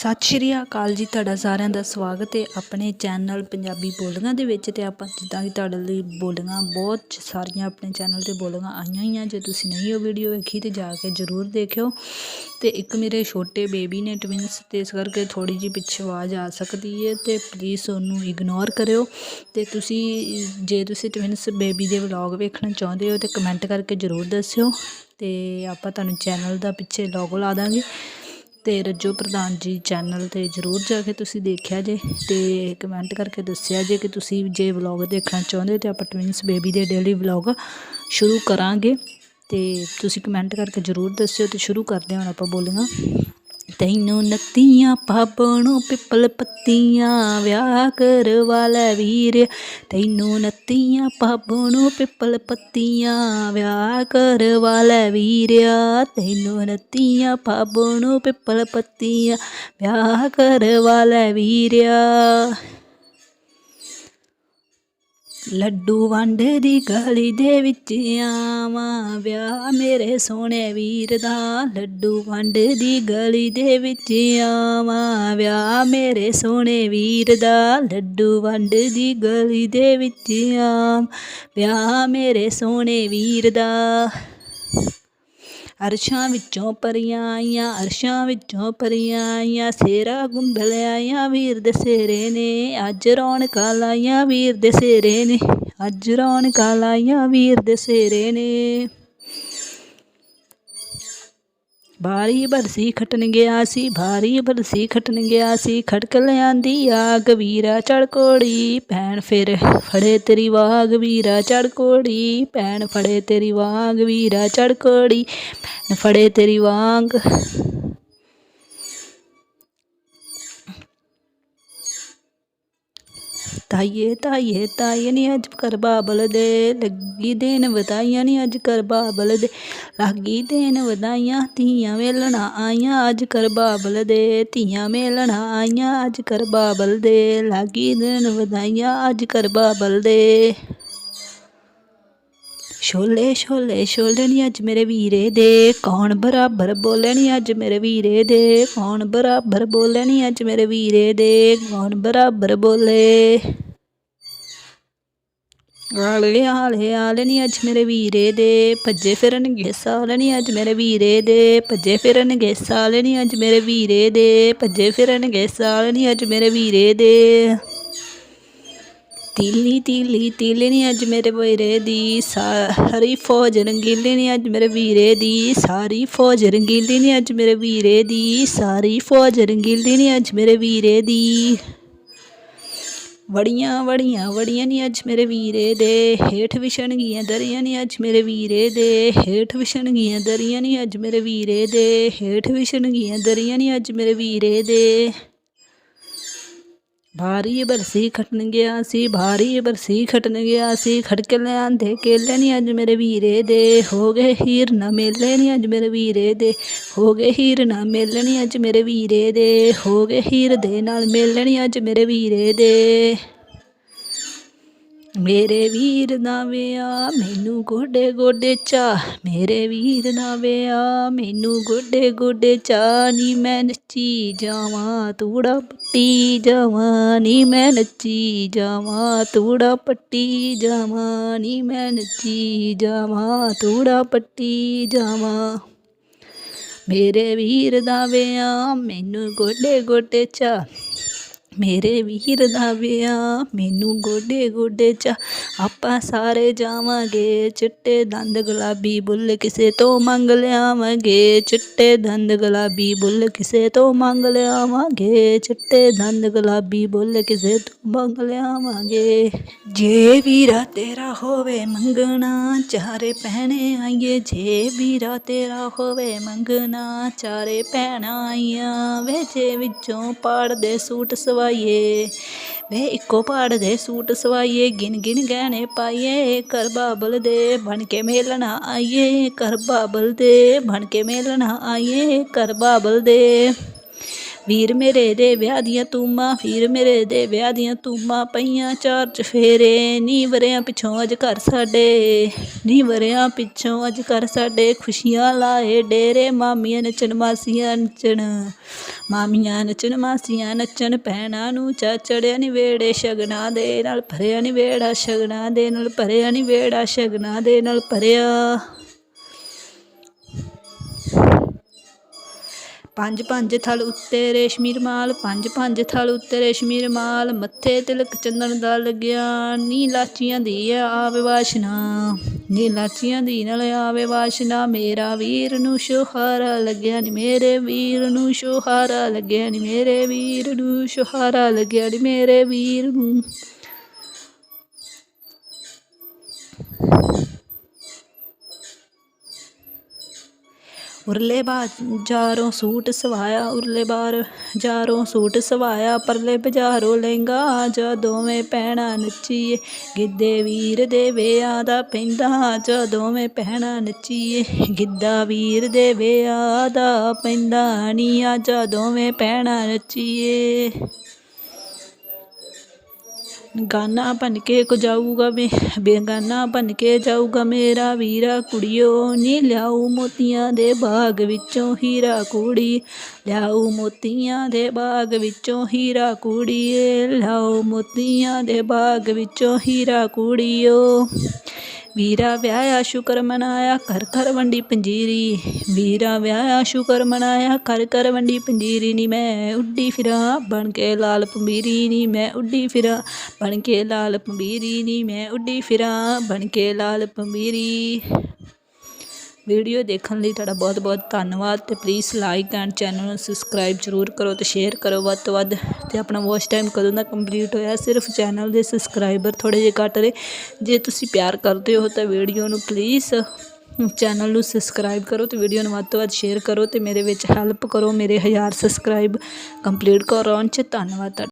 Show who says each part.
Speaker 1: ਸਤਿ ਸ਼੍ਰੀ ਅਕਾਲ ਜੀ ਤੁਹਾਡਾ ਸਾਰਿਆਂ ਦਾ ਸਵਾਗਤ ਹੈ ਆਪਣੇ ਚੈਨਲ ਪੰਜਾਬੀ ਬੋਲੀਆਂ ਦੇ ਵਿੱਚ ਤੇ ਆਪਾਂ ਜਿੱਦਾਂ ਕਿ ਤੁਹਾਡੇ ਲਈ ਬੋਲੀਆਂ ਬਹੁਤ ਸਾਰੀਆਂ ਆਪਣੇ ਚੈਨਲ ਤੇ ਬੋਲੀਆਂ ਆਈਆਂ ਹੋਈਆਂ, ਜੇ ਤੁਸੀਂ ਨਹੀਂ ਉਹ ਵੀਡੀਓ ਵੇਖੀ ਤੇ ਜਾ ਕੇ ਜ਼ਰੂਰ ਦੇਖਿਓ। ਤੇ ਇੱਕ ਮੇਰੇ ਛੋਟੇ ਬੇਬੀ ਨੇ ਟਵਿੰਸ ਤੇ ਇਸ ਕਰਕੇ ਥੋੜੀ ਜਿਹੀ ਪਿੱਛੇ ਆਵਾਜ਼ ਆ ਸਕਦੀ ਹੈ ਤੇ ਪਲੀਜ਼ ਉਹਨੂੰ ਇਗਨੋਰ ਕਰਿਓ। ਤੇ ਤੁਸੀਂ, ਜੇ ਤੁਸੀਂ ਟਵਿੰਸ ਬੇਬੀ ਦੇ ਵਲੌਗ ਵੇਖਣਾ ਚਾਹੁੰਦੇ ਹੋ ਤੇ ਕਮੈਂਟ ਕਰਕੇ ਜ਼ਰੂਰ ਦੱਸਿਓ। ਤੇ ਆਪਾਂ ਤੁਹਾਨੂੰ ਚੈਨਲ ਦਾ ਪਿੱਛੇ ਲੋਗੋ ਲਾ ਦਾਂਗੇ। ਅਤੇ ਰੱਜੋ ਪ੍ਰਧਾਨ ਜੀ ਚੈਨਲ ਤੇ ਜਰੂਰ ਜਾ ਕੇ ਤੁਸੀਂ ਦੇਖਿਆ ਜੇ ਅਤੇ ਕਮੈਂਟ ਕਰਕੇ ਦੱਸਿਆ ਜੇ ਕਿ ਤੁਸੀਂ ਜੇ ਵਲੌਗ ਦੇਖਣਾ ਚਾਹੁੰਦੇ ਹੋ ਤੇ ਆਪਾਂ ਟਵਿੰਸ ਬੇਬੀ ਦੇ ਡੇਲੀ ਵਲੌਗ ਸ਼ੁਰੂ ਕਰਾਂਗੇ ਤੇ ਤੁਸੀਂ ਕਮੈਂਟ ਕਰਕੇ ਜਰੂਰ ਦੱਸਿਓ ਤੇ ਸ਼ੁਰੂ ਕਰਦੇ ਹਾਂ ਹੁਣ ਆਪਾਂ ਬੋਲੀਆਂ। ਤੈਨੂੰ ਨੱਤੀਆਂ ਪਾਪਣੋਂ ਪਿੱਪਲ ਪੱਤੀਆਂ, ਵਿਆਹ ਕਰਵਾ ਲੈ ਵੀਰ। ਤੈਨੂੰ ਨੱਤੀਆਂ ਪਾਪਣੋਂ ਪਿੱਪਲ ਪੱਤੀਆਂ, ਵਿਆਹ ਕਰਵਾ ਲੈ ਵੀਰਿਆ ਤੈਨੂੰ ਨੱਤੀਆਂ ਪਾਪਣੋਂ ਪਿੱਪਲ ਪੱਤੀਆਂ, ਵਿਆਹ ਕਰਵਾ ਲੈ ਵੀਰਿਆ ਲੱਡੂ ਵੰਡ ਦੀ ਗਲੀ ਦੇ ਵਿੱਚ ਆਵਾਂ। ਵਿਆਹ ਮੇਰੇ ਸੋਹਣੇ ਵੀਰ ਦਾ ਲੱਡੂ ਵੰਡ ਦੀ ਗਲੀ ਦੇ ਵਿੱਚ ਆਵਾਂ। ਵਿਆਹ ਮੇਰੇ ਸੋਹਣੇ ਵੀਰ ਦਾ ਲੱਡੂ ਵੰਡ ਦੀ ਗਲੀ ਦੇ ਵਿੱਚ ਆਵਾਂ। ਵਿਆਹ ਮੇਰੇ ਸੋਹਣੇ ਵੀਰ ਦਾ ਅਰਸ਼ਾਂ ਵਿੱਚੋਂ ਪਰੀਆਂ ਆਈਆਂ, ਅਰਸ਼ਾਂ ਵਿੱਚੋਂ ਪਰੀਆਂ ਆਈਆਂ, ਸੇਰਾ ਗੁੰਦਲ ਆਈਆਂ, ਵੀਰ ਦੇ ਸੇਰੇ ਨੇ। ਅੱਜ ਰੌਣਕਾਂ ਲਾਈਆਂ, ਵੀਰ ਦੇ ਸੇਰੇ ਨੇ। ਅੱਜ ਰੌਣਕਾਂ ਲਾਈਆਂ, ਵੀਰ ਦੇ ਸੇਰੇ ਨੇ। ਬਾਰੀ ਬਰਸੀ ਖਟਣ ਗਿਆ ਸੀ ਬਾਰੀ ਬਰਸੀ ਖਟਣ ਗਿਆ ਸੀ ਖੜਕ ਲਿਆਂਦੀ ਆਗ ਵੀਰਾ ਚੜ ਕੋੜੀ, ਭੈਣ ਫਿਰ ਫੜੇ ਤੇਰੀ ਵਾਗ ਵੀਰਾ ਚੜ ਕੋੜੀ, ਭੈਣ ਫੜੇ ਤੇਰੀ ਵਾਗ ਵੀਰਾ ਚੜ ਕੋੜੀ ਫੜੇ ਤੇਰੀ ਵਾਂਗ ਤਾਈਏ ਤਾਈਏ ਤਾਈਏ ਨੀ ਅੱਜ ਕਰ ਬਾਬਲ ਦੇ। ਲੱਗੀ ਦੇਣ ਵਧਾਈਆਂ ਨੀ ਅੱਜ ਕਰ ਬਾਬਲ ਦੇ। ਲੱਗੀ ਦੇਣ ਵਧਾਈਆਂ, ਧੀਆਂ ਵੇਲਣਾ ਆਈਆਂ ਅੱਜ ਕਰ ਬਾਬਲ ਦੇ। ਧੀਆਂ ਮੇਲਣਾ ਆਈਆਂ ਅੱਜ ਕਰ ਬਾਬਲ ਦੇ। ਲੱਗੀ ਦੇਣ ਵਧਾਈਆਂ ਅੱਜ ਕਰ ਬਾਬਲ ਦੇ। ਛੋਲੇ ਛੋਲੇ ਛੋਲੇ ਨਹੀਂ ਅੱਜ ਮੇਰੇ ਵੀਰੇ ਦੇ, ਕੌਣ ਬਰਾਬਰ ਬੋਲੇ ਨੀ ਅੱਜ ਮੇਰੇ ਵੀਰੇ ਦੇ? ਕੌਣ ਬਰਾਬਰ ਬੋਲੇ ਨੀ ਅੱਜ ਮੇਰੇ ਵੀਰੇ ਦੇ? ਕੌਣ ਬਰਾਬਰ ਬੋਲੇ? ਆਲੇ ਆਲੇ ਆਲੇ ਨੀ ਅੱਜ ਮੇਰੇ ਵੀਰੇ ਦੇ, ਭੱਜੇ ਫਿਰਨਗੇ ਸਾਲ ਨਹੀਂ ਅੱਜ ਮੇਰੇ ਵੀਰੇ ਦੇ, ਭੱਜੇ ਫਿਰਨਗੇ ਸਾਲ ਨਹੀਂ ਅੱਜ ਮੇਰੇ ਵੀਰੇ ਦੇ, ਭੱਜੇ ਫਿਰਨਗੇ ਸਾਲ ਨਹੀਂ ਅੱਜ ਮੇਰੇ ਵੀਰੇ ਦੇ। ਤੀਲੀ ਤੀਲੀ ਤੀਲੀ ਨੀ ਅੱਜ ਮੇਰੇ ਵੀਰੇ ਦੀ ਸਾਰੀ ਫੌਜ ਰੰਗੀਲੀ ਨੀ ਅੱਜ ਮੇਰੇ ਵੀਰੇ ਦੀ ਸਾਰੀ ਫੌਜ ਰੰਗੀਲੀ ਨੀ ਅੱਜ ਮੇਰੇ ਵੀਰੇ ਦੀ ਸਾਰੀ ਫੌਜ ਰੰਗੀਲੀ ਨੀ ਅੱਜ ਮੇਰੇ ਵੀਰੇ ਦੀ। ਵੜੀਆਂ ਵੜੀਆਂ ਵੜੀਆਂ ਨੀ ਅੱਜ ਮੇਰੇ ਵੀਰੇ ਦੇ, ਹੇਠ ਵਿਛਣਗੀਆਂ ਦਰੀਆਂ ਨੀ ਅੱਜ ਮੇਰੇ ਵੀਰੇ ਦੇ, ਹੇਠ ਵਿਛਣਗੀਆਂ ਦਰੀਆਂ ਨੀ ਅੱਜ ਮੇਰੇ ਵੀਰੇ ਦੇ, ਹੇਠ ਵਿਛਣਗੀਆਂ ਦਰੀਆਂ ਨੀ ਅੱਜ ਮੇਰੇ ਵੀਰੇ ਦੇ। ਭਾਰੀ ਬਰਸੀ ਖਟਣ ਗਿਆ ਸੀ, ਭਾਰੀ ਬਰਸੀ ਖਟਣ ਗਿਆ ਸੀ। ਖੜਕੇ ਲਿਆਂਦੇ ਕੇਲੇ ਨਹੀਂ ਅੱਜ ਮੇਰੇ ਵੀਰੇ ਦੇ। ਹੋ ਗਏ ਹੀਰ ਨਾ ਮੇਲੇ ਨਹੀਂ ਅੱਜ ਮੇਰੇ ਵੀਰੇ ਦੇ। ਹੋ ਗਏ ਹੀਰ ਨਾ ਮੇਲੇ ਨਹੀਂ ਅੱਜ ਮੇਰੇ ਵੀਰੇ ਦੇ। ਹੋ ਗਏ ਹੀਰ ਦੇ ਨਾਲ ਮੇਲੇ ਨਹੀਂ ਅੱਜ ਮੇਰੇ ਵੀਰੇ ਦੇ। ਮੇਰੇ ਵੀਰ ਦਾ ਵਿਆਹ, ਮੈਨੂੰ ਗੋਡੇ ਗੋਡੇ ਚਾ ਮੇਰੇ ਵੀਰ ਦਾ ਵਿਆਹ, ਮੈਨੂੰ ਗੋਡੇ ਗੋਡੇ ਚਾ ਨੀ ਮੈਂ ਨੱਚੀ ਜਾਵਾਂ, ਤੂੜਾ ਪੱਟੀ ਜਾਵਾਂ। ਨੀ ਮੈਂ ਨੱਚੀ ਜਾਵਾਂ, ਤੂੜਾ ਪੱਟੀ ਜਾਵਾਂ। ਨੀ ਮੈਂ ਨੱਚੀ ਜਾਵਾਂ, ਤੂੜਾ ਪੱਟੀ ਜਾਵਾਂ। ਮੇਰੇ ਵੀਰ ਦਾ ਵਿਆਹ, ਮੈਨੂੰ ਗੋਡੇ ਗੋਡੇ ਚਾ ਮੇਰੇ ਵੀਰ ਦਾ ਵਿਆਹ। ਮੈਨੂੰ ਗੋਡੇ ਗੋਡੇ ਚਾ ਆਪਾਂ ਸਾਰੇ ਜਾਵਾਂਗੇ, ਚਿੱਟੇ ਦੰਦ ਗੁਲਾਬੀ ਬੁੱਲ ਕਿਸੇ ਤੋਂ ਮੰਗ ਲਿਆਵਾਂਗੇ, ਚਿੱਟੇ ਦੰਦ ਗੁਲਾਬੀ ਬੁੱਲ ਕਿਸੇ ਤੋਂ ਮੰਗ ਲਿਆਵਾਂਗੇ, ਚਿੱਟੇ ਦੰਦ ਗੁਲਾਬੀ ਬੁੱਲ ਕਿਸੇ ਤੋਂ ਮੰਗ ਲਿਆਵਾਂਗੇ। ਜੇ ਵੀਰਾ ਤੇਰਾ ਹੋਵੇ ਮੰਗਣਾ, ਚਾਰੇ ਭੈਣੇ ਆਈਏ, ਜੇ ਵੀਰਾ ਤੇਰਾ ਹੋਵੇ ਮੰਗਣਾ, ਚਾਰੇ ਭੈਣਾਂ ਆਈਆਂ ਵੇ, ਜੇ ਵਿੱਚੋਂ ਪਾੜਦੇ ਸੂਟ ਸਵਾਈਏ। ਵੇ ਇੱਕੋ ਪਾੜ ਦੇ ਸੂਟ ਸਵਾਈਏ, ਗਿਣ ਗਿਣ ਗਹਿਣੇ ਪਾਈਏ ਕਰ ਬਾਬਲ ਦੇ ਬਣ ਕੇ ਮੇਲਣਾ ਆਈਏ ਕਰ ਬਾਬਲ ਦੇ ਬਣ ਕੇ ਮੇਲਣਾ ਆਈਏ ਕਰ ਬਾਬਲ ਦੇ ਵੀਰ ਮੇਰੇ ਦੇ ਵਿਆਹ ਦੀਆਂ ਤੂਮਾਂ, ਵੀਰ ਮੇਰੇ ਦੇ ਵਿਆਹ ਦੀਆਂ ਤੂਮਾਂ ਪਈਆਂ ਚਾਰ ਚਫੇਰੇ ਨੀ ਵਰਿਆਂ ਪਿੱਛੋਂ ਅੱਜ ਘਰ ਸਾਡੇ ਨੀ ਵਰਿਆਂ ਪਿੱਛੋਂ ਅੱਜ ਘਰ ਸਾਡੇ ਖੁਸ਼ੀਆਂ ਲਾਏ ਡੇਰੇ, ਮਾਮੀਆਂ ਨੱਚਣ ਮਾਸੀਆਂ ਨੱਚਣ, ਮਾਮੀਆਂ ਨੱਚਣ ਮਾਸੀਆਂ ਨੱਚਣ, ਭੈਣਾਂ ਨੂੰ ਚਾ ਚੜਿਆ ਨੀ ਵੇੜੇ ਸ਼ਗਨਾਂ ਦੇ ਨਾਲ ਭਰਿਆ ਨੀ ਵੇੜਾ ਸ਼ਗਨਾਂ ਦੇ ਨਾਲ ਭਰਿਆ ਨੀ ਵੇੜਾ ਸ਼ਗਨਾਂ ਦੇ ਨਾਲ ਭਰਿਆ। ਪੰਜ ਪੰਜ ਥਲ ਉੱਤੇ ਰੇਸ਼ਮੀ ਰਮਾਲ, ਪੰਜ ਪੰਜ ਥਲ ਉੱਤੇ ਰੇਸ਼ਮੀ ਰਮਾਲ, ਮੱਥੇ ਤਿਲਕ ਚੰਦਨ ਦਾ ਲੱਗਿਆ, ਨੀ ਲਾਚੀਆਂ ਦੀ ਆਵੇ ਵਾਸ਼ਨਾ, ਨੀ ਲਾਚੀਆਂ ਦੀ ਨਾਲ ਆਵੇ ਵਾਸ਼ਨਾ, ਮੇਰਾ ਵੀਰ ਨੂੰ ਸ਼ੋਹਾਰਾ ਲੱਗਿਆ ਨੀ, ਮੇਰੇ ਵੀਰ ਨੂੰ ਸ਼ੋਹਾਰਾ ਲੱਗਿਆ ਨੀ, ਮੇਰੇ ਵੀਰ ਨੂੰ ਸ਼ੋਹਾਰਾ ਲੱਗਿਆ ਨੀ, ਮੇਰੇ ਵੀਰ ਨੂੰ ਉਰਲੇ ਬਾਜ਼ਾਰੋਂ ਸੂਟ ਸਵਾਇਆ, ਉਰਲੇ ਬਾਰ ਜਾਰੋਂ ਸੂਟ ਸਵਾਇਆ, ਪਰਲੇ ਬਾਜ਼ਾਰੋਂ ਲਹਿੰਗਾ ਜਾ ਦੋਵੇਂ ਭੈਣਾਂ ਨੱਚੀਏ, ਗਿੱਧੇ ਵੀਰ ਦੇ ਵਿਆਹ ਦਾ ਪੈਂਦਾ ਜਾ ਦੋਵੇਂ ਭੈਣਾਂ ਨੱਚੀਏ, ਗਿੱਧਾ ਵੀਰ ਦੇ ਵਿਆਹ ਦਾ ਪੈਂਦਾ ਨੀ ਆ ਜਾ ਦੋਵੇਂ ਭੈਣਾਂ ਨੱਚੀਏ। ਗਾਨਾ ਬਣ ਕੇ ਕੋ ਜਾਊਗਾ ਵੇ ਬੇਗਾਨਾ ਬਣ ਕੇ ਜਾਊਗਾ ਮੇਰਾ ਵੀਰਾ, ਕੁੜੀਓ ਨੀ ਲਿਆਊ ਮੋਤੀਆਂ ਦੇ ਬਾਗ ਵਿੱਚੋਂ ਹੀਰਾ ਕੁੜੀ, ਲਿਆਊ ਮੋਤੀਆਂ ਦੇ ਬਾਗ ਵਿੱਚੋਂ ਹੀਰਾ ਕੁੜੀਏ ਲਿਆਊ ਮੋਤੀਆਂ ਦੇ ਬਾਗ ਵਿੱਚੋਂ ਹੀਰਾ ਕੁੜੀਓ। ਵੀਰਾ ਵਿਆਹਿਆ, ਸ਼ੁਕਰ ਮਨਾਇਆ, ਘਰ ਘਰ ਵੰਡੀ ਪੰਜੀਰੀ। ਵੀਰਾ ਵਿਆਹਿਆ, ਸ਼ੁਕਰ ਮਨਾਇਆ, ਘਰ ਘਰ ਵੰਡੀ ਪੰਜੀਰੀ ਨੀ ਮੈਂ ਉੱਡੀ ਫਿਰਾਂ। ਬਣ ਕੇ ਲਾਲ ਪੰਬੀਰੀ ਨੀ ਮੈਂ ਉੱਡੀ ਫਿਰਾਂ। ਬਣ ਕੇ ਲਾਲ ਪੰਬੀਰੀ ਨੀ ਮੈਂ ਉੱਡੀ ਫਿਰਾਂ। ਬਣ ਕੇ ਲਾਲ ਪੰਬੀਰੀ ਵੀਡੀਓ ਦੇਖਣ ਲਈ ਤੁਹਾਡਾ ਬਹੁਤ ਬਹੁਤ ਧੰਨਵਾਦ ਤੇ ਪਲੀਜ਼ ਲਾਈਕ ਐਂਡ ਚੈਨਲ ਨੂੰ ਸਬਸਕ੍ਰਾਈਬ ਜ਼ਰੂਰ ਕਰੋ ਤੇ ਸ਼ੇਅਰ ਕਰੋ ਵੱਧ ਤੋਂ ਵੱਧ ਤੇ ਆਪਣਾ ਵਾਚ ਟਾਈਮ ਕਦੋਂ ਦਾ ਕੰਪਲੀਟ ਹੋਇਆ ਸਿਰਫ ਚੈਨਲ ਦੇ ਸਬਸਕ੍ਰਾਈਬਰ ਥੋੜੇ ਜਿਹੇ ਘੱਟ ਰਹੇ ਜੇ ਤੁਸੀਂ ਪਿਆਰ ਕਰਦੇ ਹੋ ਤਾਂ ਵੀਡੀਓ ਨੂੰ ਪਲੀਜ਼ ਚੈਨਲ ਨੂੰ ਸਬਸਕ੍ਰਾਈਬ ਕਰੋ ਤੇ ਵੀਡੀਓ ਨੂੰ ਵੱਧ ਤੋਂ ਵੱਧ ਸ਼ੇਅਰ ਕਰੋ ਤੇ ਮੇਰੇ ਵਿੱਚ ਹੈਲਪ ਕਰੋ, ਮੇਰੇ 1000 ਸਬਸਕ੍ਰਾਈਬ ਕੰਪਲੀਟ ਕਰਾਉਣ ਚ ਧੰਨਵਾਦ ਤੁਹਾਡਾ।